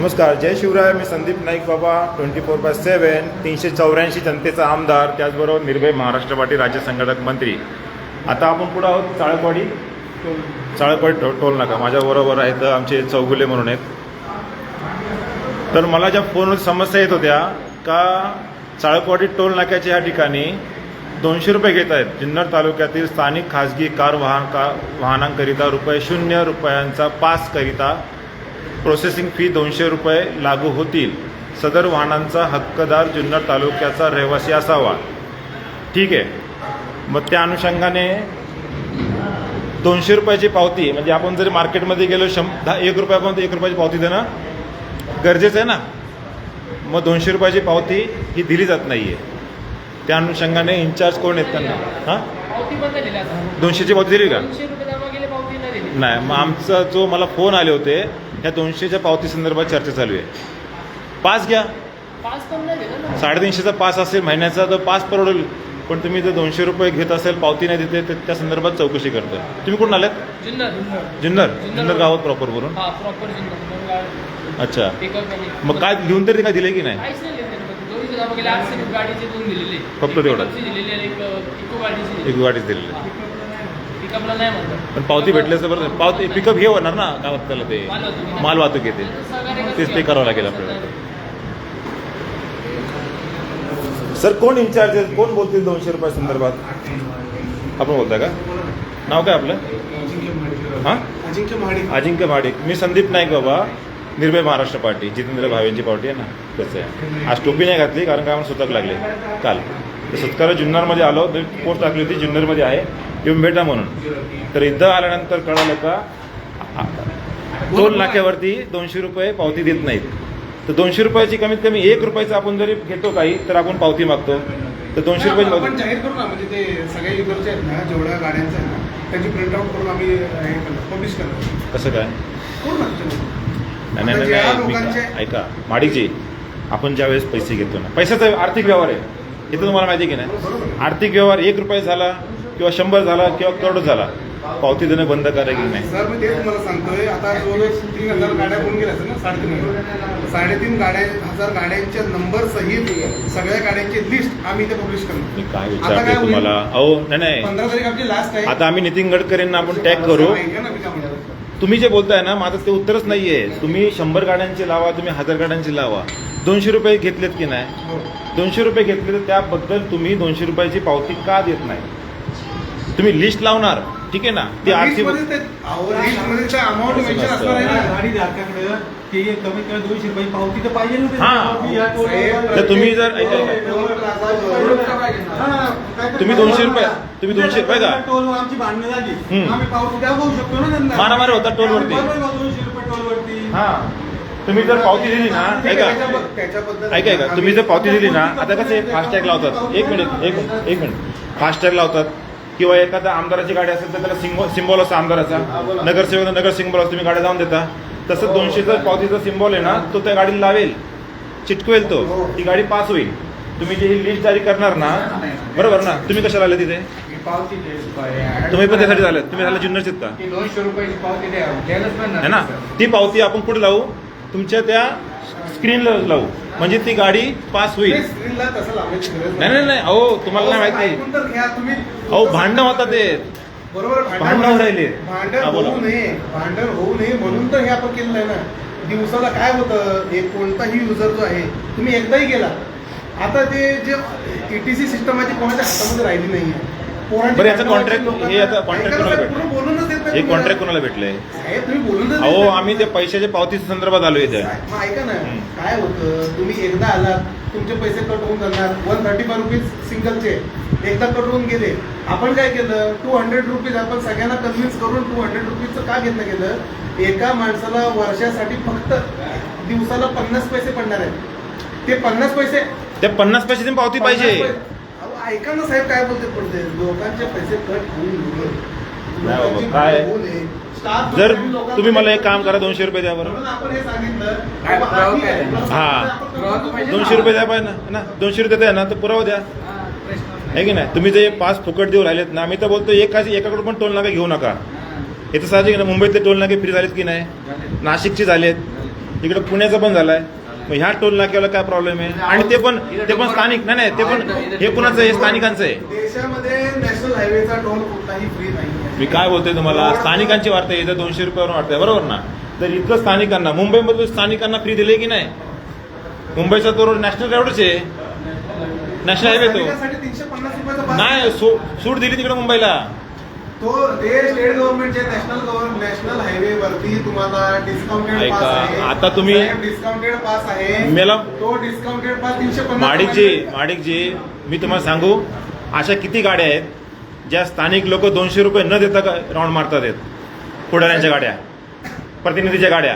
नमस्कार जय शिवराय. मी संदीप नाईक बाबा twenty four by seven तीनशे चौऱ्याऐंशी जनतेचा आमदार त्याचबरोबर निर्भय महाराष्ट्र पार्टी राज्य संघटक मंत्री. आता आपण पुढे आहोत चाळकवाडी. चाळकवाडी टो टोल नाका माझ्याबरोबर आहेत आमचे चौगुले म्हणून आहेत. तर मला ज्या फोनवर समस्या येत होत्या का चाळकवाडी टोल नाक्याच्या या ठिकाणी दोनशे रुपये घेत आहेत? जुन्नर तालुक्यातील स्थानिक खाजगी कार वाहन का वाहनांकरिता रुपये शून्य रुपयांचा पासकरिता प्रोसेसिंग फी दोनशे रुपये लागू होतील. सदर वाहनांचा हक्कदार जुन्नर तालुक्याचा रहिवासी असावा. ठीक आहे. मग त्या अनुषंगाने दोनशे रुपयाची पावती म्हणजे आपण जरी मार्केटमध्ये गेलो शं दहा एक रुपयापर्यंत एक रुपयाची पावती देणं गरजेचं आहे ना? मग दोनशे रुपयाची पावती ही दिली जात नाही आहे त्या अनुषंगाने इन्चार्ज कोण आहेत त्यांना? हां? दोनशेची पावती दिली का? नाही मग आमचा जो मला फोन आले होते या दोनशेच्या पावती संदर्भात चर्चा चालू आहे. पास घ्या. साडेतीनशेचा पास असेल महिन्याचा तर पास परवडेल. पण तुम्ही जर दोनशे रुपये घेत असेल पावती नाही देते तर त्या संदर्भात चौकशी करतो. तुम्ही कुठून आल्यात जुन्नर. जुन्नर. जुन्नर. गावात प्रॉपर गाडी अच्छा. मग काय लिहून तरी काय दिले की नाही? फक्त तेवढं? एक गाडीच दिलेली. पिकअपला नाही म्हणतात. पण पावती भेटल्याचं बरं पावती पिकअप हे होणार ना काय म्हणतात त्याला ते माल वाहतूक. येते. तेच ते करावं लागेल आपल्याला. सर कोण इन्चार्ज आहे? कोण बोलतील दोनशे रुपया संदर्भात? आपण बोलताय का? नाव काय आपलं? हां? अजिंक्य महाडिक. अजिंक्य भाडिक मी संदीप नाईक बाबा निर्भय महाराष्ट्र पार्टी. जितेंद्र भावेंची पार्टी आहे ना? तसं आहे. आज टोपी नाही घातली कारण का आम्हाला सुतक लागले. काल. सत्कार जुन्नरमध्ये आलो पोस्ट टाकली होती जुन्नरमध्ये आहे. येऊन भेटा म्हणून. तर इथं आल्यानंतर कळालं का टोल नाक्यावरती दोनशे रुपये पावती देत नाहीत. तर दोनशे रुपयाची कमीत कमी एक रुपयाचं आपण जरी घेतो काही तर आपण पावती मागतो. तर दोनशे रुपयाची पावती जाहीर करू ना म्हणजे ते सगळ्या आहेत ना जेवढ्या गाड्यांचं आहे ना त्याची प्रिंट आउट करून आम्ही हे करतो पब्लिश करतो. कसं काय? नाही नाही आता नाही, ज्या नाही मी लोकांचे का- ऐका माडिकजी आपण ज्या वेळेस पैसे घेतो ना पैशाचा आर्थिक व्यवहार आहे. हे तर तुम्हाला माहिती की नाही? आर्थिक व्यवहार एक रुपये झाला किंवा शंभर झाला किंवा करोड झाला. पावती देणं बंद करा की नाही? सर मी तेच तुम्हाला सांगतोय आता जवळजवळ तीन हजार गाड्या होऊन गेल्या ना साडेतीन हजार. साडेतीन गाड्या हजार गाड्यांच्या नंबर सहित सगळ्या गाड्यांची लिस्ट आम्ही इथे पब्लिश मी काय आता विचारते होईल? तुम्हाला? अहो नाही नाही. पंधरा तारीख आपली लास्ट आहे. आता आम्ही नितीन गडकरींना आपण टॅग करू. ऐका ना मी काय म्हणतो. तुम्ही जे बोलताय ना माझं ते उत्तरच नाहीये. तुम्ही शंभर गाड्यांची लावा तुम्ही हजार गाड्यांची लावा. दोनशे रुपये घेतलेत की नाही? हो. दोनशे रुपये घेतले तर त्याबद्दल तुम्ही दोनशे रुपयाची पावती का देत नाही? तुम्ही लिस्ट लावणार ठीक आहे ना? ती आरती लिस्टमध्ये ते- अहो, लिस्टमध्ये ते amount mention नसतं. असणार आहे ना. गाडी धारकाकडे ते कमीत कमी दोनशे रुपये पावती तर पाहिजे हा. तर तुम्ही जर-. टोल हा, तुम्ही दोनशे रुपये-. तुम्ही दोनशे रुपये का? टोलवर आमची भांडणं झाली. आम्ही पावती शकतो ना मारामारी होता टोलवरती. दोनशे रुपये टोलवरती हा. तुम्ही जर पावती दिली ना ऐका. ऐका ऐका. तुम्ही जर पावती दिली ना आता कसे फास्टॅग लावतात. एक मिनिट एक मिनिट एक मिनिट. फास्टॅग लावतात. किंवा एखाद्या आमदाराची गाडी असेल तर त्याला सिंबॉल सिम्बॉल असतो आमदाराचा. नगरसेवक नगर सिम्बॉल असतो तुम्ही गाड्या जाऊन देता. तसं दोनशेचा पावतीचा सिम्बॉल आहे ना तो त्या गाडीला लावेल. चिटकवेल तो. ती गाडी पास होईल. तुम्ही जी ही लिस्ट जारी करणार ना बरोबर ना? तुम्ही कशाला आले तिथे? तुम्ही पण त्यासाठी झाले तुम्ही झाले जुन्नरचेत का? दोनशे रुपयाची पावती है ना? ती पावती आपण कुठे लावू? तुमच्या त्या स्क्रीनला लावू. म्हणजे ती गाडी पास होईल. नाही नाही नाही. अहो तुम्हाला नाही माहिती. अहो भांडणं होतात ते बरोबर भांडणावर राहिले. भांडण हा. होऊ नये भांडण होऊ नये म्हणून तर हे आपण केलेलं आहे ना दिवसाला काय होतं एक कोणताही युजर जो आहे तुम्ही एकदाही गेला आता ते जे ईटीसी सिस्टम आहे ती कोणाच्या हातामध्ये राहिली नाहीये पोरांची बरं, याचं भांडणं contract- लोकांना- हे आता contract ऐका ना कोणाला भेटलं? नाही हे. कॉन्ट्रॅक्ट कोणाला भेटलंय तुम्ही बोलूनच देत अहो नाही. आम्ही ते पैशाच्या पावती संदर्भात आलो इथे ऐका ना. काय होतं तुम्ही एकदा आलात तुमचे पैसे कट होऊन जाणार वन थर्टी फाय रुपीज सिंगलचे एकदा कट होऊन गेले. आपण काय केलं? टू हंड्रेड रुपीज आपण सगळ्यांना कन्व्हिन्स करून टू हंड्रेड रुपीजचं का घेतलं गेलं? एका माणसाला वर्षासाठी फक्त दिवसाला पन्नास पैसे पडणार आहेत. ते पन्नास पैसे त्या पन्नास पैशाची पावती पाहिजे. पैसे- ऐका ना साहेब काय बोलते पडते लोकांचे पैसे कट होऊन काय? जर तुम्ही मला एक काम करा दोनशे रुपये द्या बरं. हे? हा. दोनशे रुपये द्या पाहिजे ना ना दोनशे रुपये द्या ना तर पुरावा द्या. आहे की नाही? तुम्ही जे पाच फुकट देऊ राहिलेत ना आम्ही तर बोलतो एकाच एकाकडून पण टोल नाका घेऊ नका. हे. तर साहजिक ना मुंबईतले टोल नाके फ्री झालेत की नाही? नाशिकचे झालेत. इकडे पुण्याचा पण झालाय. मग ह्या टोल नाक्याला काय प्रॉब्लेम आहे? आणि ते पण ते पण स्थानिक नाही नाही ते पण हे कुणाचं आहे? स्थानिकांचं आहे. देशामध्ये नॅशनल हायवेचा टोल कुठलाही फ्री नाही. मी काय बोलतोय तुम्हाला? स्थानिकांची वार्ता इथं दोनशे रुपयावर वाटतंय बरोबर ना? तर इतकं स्थानिकांना मुंबईमध्ये स्थानिकांना फ्री दिले की नाही? मुंबईचा तो रोड नॅशनल रोडच आहे नॅशनल हायवे तो? नाही सूट दिली तिकडे मुंबईला. तो ते स्टेट गव्हर्नमेंटचे नॅशनल गव्हर्नमेंट नॅशनल हायवे वरती तुम्हाला डिस्काउंटेड ऐका, पास आहे. आता तुम्ही- डिस्काउंटेड पास आहे. मेला तो डिस्काउंटेड पास तीनशे पन्नास माडिकजी माडिकजी मी तुम्हाला सांगू अशा किती गाड्या आहेत? ज्या स्थानिक लोक दोनशे रुपये न देता राऊंड मारतात आहेत पुढाऱ्यांच्या गाड्या प्रतिनिधीच्या गाड्या.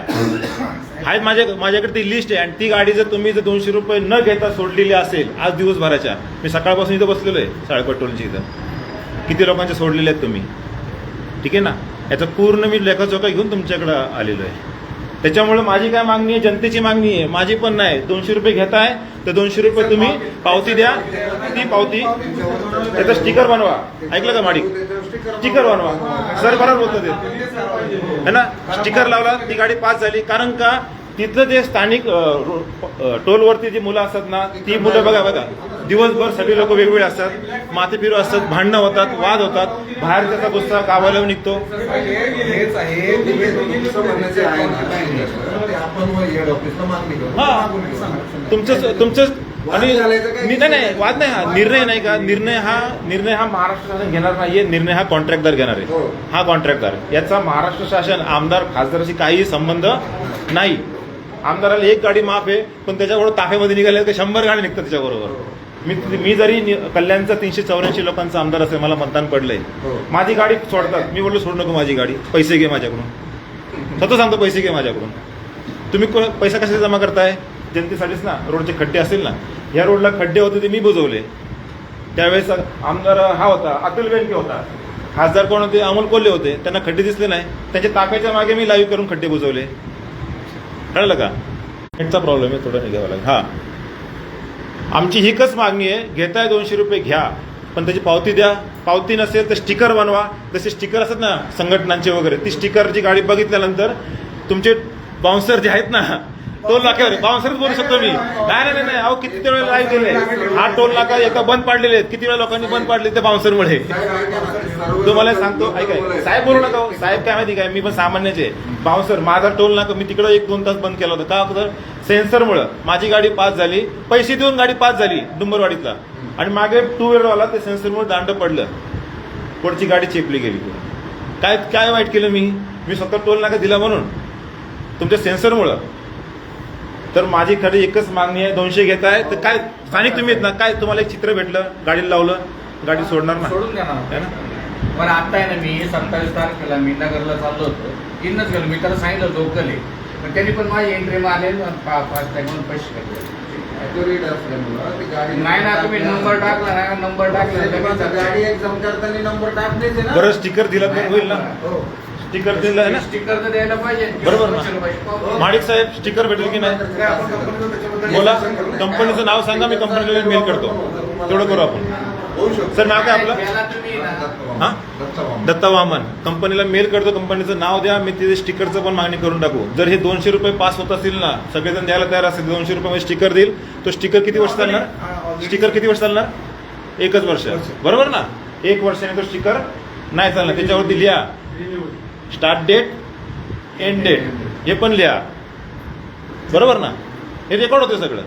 आहेत माझ्या माझ्याकडे ती लिस्ट आहे आणि ती गाडी जर तुम्ही जर दोनशे रुपये न घेता सोडलेली असेल आज दिवसभराच्या मी सकाळपासून इथं बसलेलो आहे साळेपट टोलची इथं. किती लोकांचे सोडलेले आहेत तुम्ही? ठीक आहे ना? याचं पूर्ण मी लेखाचोखा घेऊन तुमच्याकडं आलेलो आहे. त्याच्यामुळे माझी काय मागणी आहे जनतेची मागणी आहे. माझी पण नाही. दोनशे रुपये घेताय तर दोनशे रुपये तुम्ही पावती द्या. ती पावती. त्याचं स्टिकर बनवा. ऐकलं का माडिक? स्टिकर बनवा. सर बरोबर बोलतो ते है ना? स्टिकर लावला ती गाडी पास झाली. कारण का? तिथलं जे स्थानिक टोलवरती जी मुलं असतात ना ती मुलं बघा बघा. दिवसभर सगळी लोक वेगवेगळे असतात. माथे फिरू असतात भांडणं होतात वाद होतात. बाहेर त्याचा गुस्सा गावाला निघतो. तुमचं हा. आणि मी नाही नाही वाद नाही हा. निर्णय नाही का? निर्णय हा निर्णय हा महाराष्ट्र शासन घेणार नाहीये. निर्णय हा कॉन्ट्रॅक्टदार घेणार आहे. हो. हा कॉन्ट्रॅक्टदार याचा महाराष्ट्र शासन आमदार खासदाराशी काही संबंध नाही. आमदाराला एक गाडी माफ आहे पण त्याच्याबरोबर ताफ्यामध्ये निघाले तर शंभर गाडी निघतात त्याच्याबरोबर. मी मी जरी कल्याणचा तीनशे चौऱ्याऐंशी लोकांचा आमदार असेल मला मतदान पडलंय. हो. माझी गाडी सोडतात. मी बोललो सोडू नको माझी गाडी. पैसे घे माझ्याकडून. स्वतः सांगतो पैसे घे माझ्याकडून. तुम्ही को- पैसा कशाला जमा करताय? जनतेसाठीच ना. रोडचे खड्डे असतील ना. या रोडला खड्डे होते ते मी बुजवले. त्यावेळेस आमदार हा होता अतुल बेनके होता. खासदार कोण होते? अमोल कोल्हे होते. त्यांना खड्डे दिसले नाही. त्यांच्या ताफ्याच्या मागे मी लाईव्ह करून खड्डे बुजवले. कळलं का? नेटचा प्रॉब्लेम आहे थोडं निघावं लागेल. हा. आमची हिकच मागणी आहे घेताय दोनशे रुपये घ्या पण त्याची पावती द्या. पावती नसेल तर स्टिकर बनवा. जसे स्टिकर असतात ना संघटनांचे वगैरे ती स्टिकरची गाडी बघितल्यानंतर तुमचे बाउन्सर जे आहेत ना टोल नाक्यावर बाउन्सरच बोलू शकतो मी. नाही नाही नाही, अहो किती वेळा लाईव्ह गेले हा टोल नाका एका बंद पाडलेले आहेत. किती वेळा लोकांनी बंद पाडले ते बाउन्सरमुळे तुम्हाला सांगतो ऐका साहेब बोलू नका हो. साहेब काय माहिती काय? मी पण सामान्याचे बावनसर माझा टोल नाका मी तिकडं एक दोन तास बंद केला होता. का तर सेन्सरमुळं. माझी गाडी पास झाली. पैसे देऊन गाडी पास झाली डुंबरवाडीतला. आणि मागे टू व्हीलरवाला ते सेन्सरमुळे दांड पडलं. पुढची गाडी चेपली गेली. काय काय वाईट केलं मी? मी स्वतः टोल नाका दिला म्हणून. तुमच्या सेन्सरमुळं. तर माझी खरी एकच मागणी आहे दोनशे घेत आहे. तर काय स्थानिक तुम्ही आहेत ना काय तुम्हाला एक चित्र भेटलं? गाडीला लावलं गाडी सोडणार ना सोडून द्या ना है ना? पण आता आहे ना मी सत्तावीस तारखेला मी नगरला चाललो होतो. इनच गेलो. मी त्याला सांगितलं लोकल. आहे पण त्यांनी पण माझी एंट्री मारले फास्ट टॅग म्हणून पैसे काढले Accurate असल्यामुळं ती गाडी नाही ना तुम्ही नंबर टाकला ना नंबर टाकला गाडी एक्झाम करताना नंबर टाकलेच आहे ना. बरं स्टिकर दिला तर होईल ना. हो. स्टिकर दिलं आहे ना? स्टिकर तर द्यायला पाहिजे. बरोबर ना. माडिक साहेब स्टिकर भेटेल की नाही? बोला? कंपनीचं नाव सांगा मी कंपनीला मेल करतो. तेवढं करू आपण. सर नाव काय आपलं? हा? दत्ता वामन. दत्ता वामन कंपनीला मेल करतो कंपनीचं नाव द्या मी तिथे स्टिकरचं पण मागणी करून टाकू. जर हे दोनशे रुपये पास होत असतील ना सगळेजण द्यायला तयार असतील दोनशे रुपये स्टिकर देईल. तो स्टिकर किती वर्ष चालणार? स्टिकर किती वर्ष चालणार? एकच वर्ष. बरोबर ना? एक वर्षाने तो स्टिकर नाही चालणार. त्याच्यावरती लिहा. स्टार्ट डेट एंड डेट हे पण लिहा. बरोबर ना? हे रेकॉर्ड होते सगळं.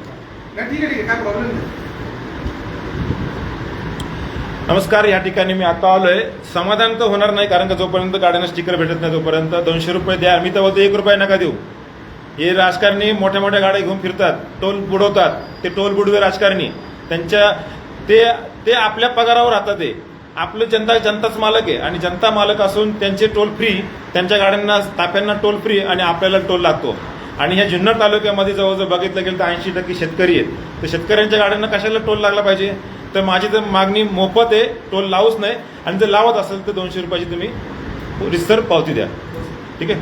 नमस्कार या ठिकाणी मी आता आलोय. समाधान तर होणार नाही कारण का जोपर्यंत गाड्यांना स्टिकर भेटत नाही तोपर्यंत दोनशे रुपये द्या. मी तर बोलतो एक रुपया नका देऊ. हे राजकारणी मोठ्या मोठ्या गाड्या घेऊन फिरतात टोल बुडवतात. ते टोल बुडवे राजकारणी. त्यांच्या ते ते आपल्या पगारावर राहतात ते. आपलं जनता जनताच मालक आहे. आणि जनता मालक असून त्यांचे टोल फ्री त्यांच्या गाड्यांना ताफ्यांना टोल फ्री आणि आपल्याला टोल लागतो. आणि ह्या जुन्नर तालुक्यामध्ये जवळजवळ बघितलं गेलं तर ऐंशी टक्के शेतकरी आहेत. तर शेतकऱ्यांच्या गाड्यांना कशाला टोल लागला पाहिजे? तर माझी तर मागणी मोफत आहे. टोल लावूच नाही. आणि जर लावत असेल तर दोनशे रुपयाची तुम्ही रिसर पावती द्या. ठीक आहे?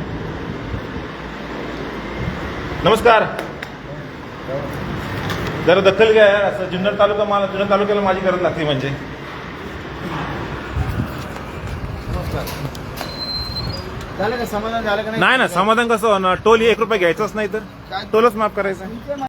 नमस्कार. जरा दखल घ्या यार. असं जुन्नर तालुका मला जुन्नर तालुक्याला माझी गरज लागते म्हणजे. झालं का? समाधान झालं का नाही? ना समाधान कसं होणार? टोल एक रुपये घ्यायचंच नाही तर. टोलच माफ करायचं.